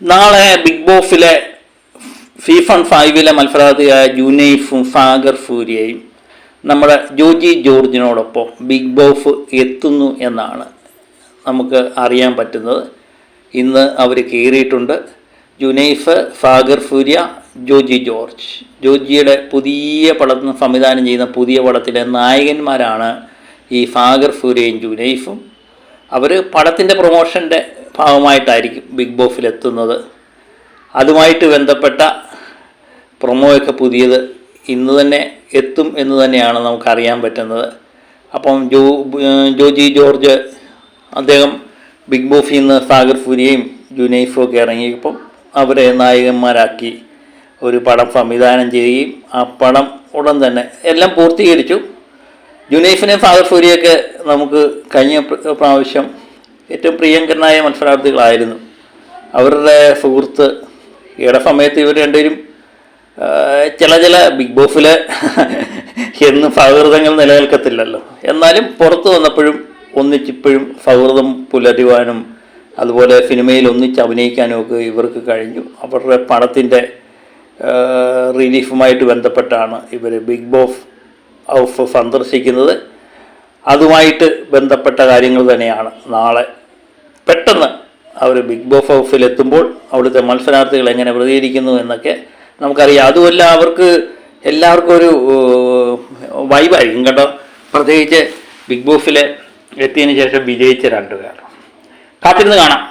നാളെ ബിഗ് ബോസിലെ ഫീഫൺ ഫൈവിലെ മത്സരാർത്ഥിയായ ജുനൈഫും ഫാഗർ ഫൂരിയയും നമ്മുടെ ജോജി ജോർജിനോടൊപ്പം ബിഗ് ബോഫ് എത്തുന്നു എന്നാണ് നമുക്ക് അറിയാൻ പറ്റുന്നത്. ഇന്ന് അവർ കയറിയിട്ടുണ്ട് ജുനൈഫ് ഫാഗർ ഫൂരിയ ജോജി ജോർജ്. ജോജിയുടെ പുതിയ പടം സംവിധാനം ചെയ്യുന്ന പുതിയ പടത്തിലെ നായകന്മാരാണ് ഈ ഫാഗർ ഫൂരിയയും ജുനൈഫും അവർ പടത്തിന്റെ പ്രൊമോഷന്റെ ഭാഗമായിട്ടായിരിക്കും ബിഗ് ബോസിൽ എത്തുന്നത് അതുമായിട്ട് ബന്ധപ്പെട്ട പ്രൊമോയൊക്കെ പുതിയത് ഇന്ന് തന്നെ എത്തും എന്ന് തന്നെയാണ് നമുക്കറിയാൻ പറ്റുന്നത്. അപ്പം ജോ ജോജി ജോർജ് അദ്ദേഹം ബിഗ് ബോസിൽ നിന്ന് സാഗർ ഫുരിയെയും ജുനൈഫും ഒക്കെ ഇറങ്ങിയപ്പം അവരെ നായകന്മാരാക്കി ഒരു പടം സംവിധാനം ചെയ്യുകയും ആ പടം ഉടൻ തന്നെ എല്ലാം പൂർത്തീകരിച്ചു. ജുനൈഫിനെ ഫാദർ ഫൂരിയൊക്കെ നമുക്ക് കഴിഞ്ഞ പ്ര- പ്രാവശ്യം ഏറ്റവും പ്രിയങ്കരനായ മത്സരാർത്ഥികളായിരുന്നു. അവരുടെ സുഹൃത്ത് ഈയുടെ സമയത്ത് ഇവർ രണ്ടുപേരും ചില ചില ബിഗ് ബോസിൽ എന്നും സൗഹൃദങ്ങൾ നിലനിൽക്കത്തില്ലല്ലോ. എന്നാലും പുറത്ത് വന്നപ്പോഴും ഒന്നിച്ചിപ്പോഴും സൗഹൃദം പുലരുവാനും അതുപോലെ സിനിമയിൽ ഒന്നിച്ച് അഭിനയിക്കാനും ഒക്കെ ഇവർക്ക് കഴിഞ്ഞു. അവരുടെ പണത്തിന്റെ റിലീഫുമായിട്ട് ബന്ധപ്പെട്ടാണ് ഇവർ ബിഗ് ബോസ് ഹൗസ് സന്ദർശിക്കുന്നത്. അതുമായിട്ട് ബന്ധപ്പെട്ട കാര്യങ്ങൾ തന്നെയാണ്. നാളെ അവർ ബിഗ് ബോസ് ഹൗസിൽ എത്തുമ്പോൾ അവിടുത്തെ മത്സരാർത്ഥികൾ എങ്ങനെ പ്രതികരിക്കുന്നു എന്നൊക്കെ നമുക്കറിയാം. അതുമല്ല അവർക്ക് എല്ലാവർക്കും ഒരു വൈബായിരിക്കും കേട്ടോ. പ്രത്യേകിച്ച് ബിഗ് ബോസിൽ എത്തിയതിന് ശേഷം വിജയിച്ച രണ്ടുപേർ കാത്തിരുന്ന് കാണാം.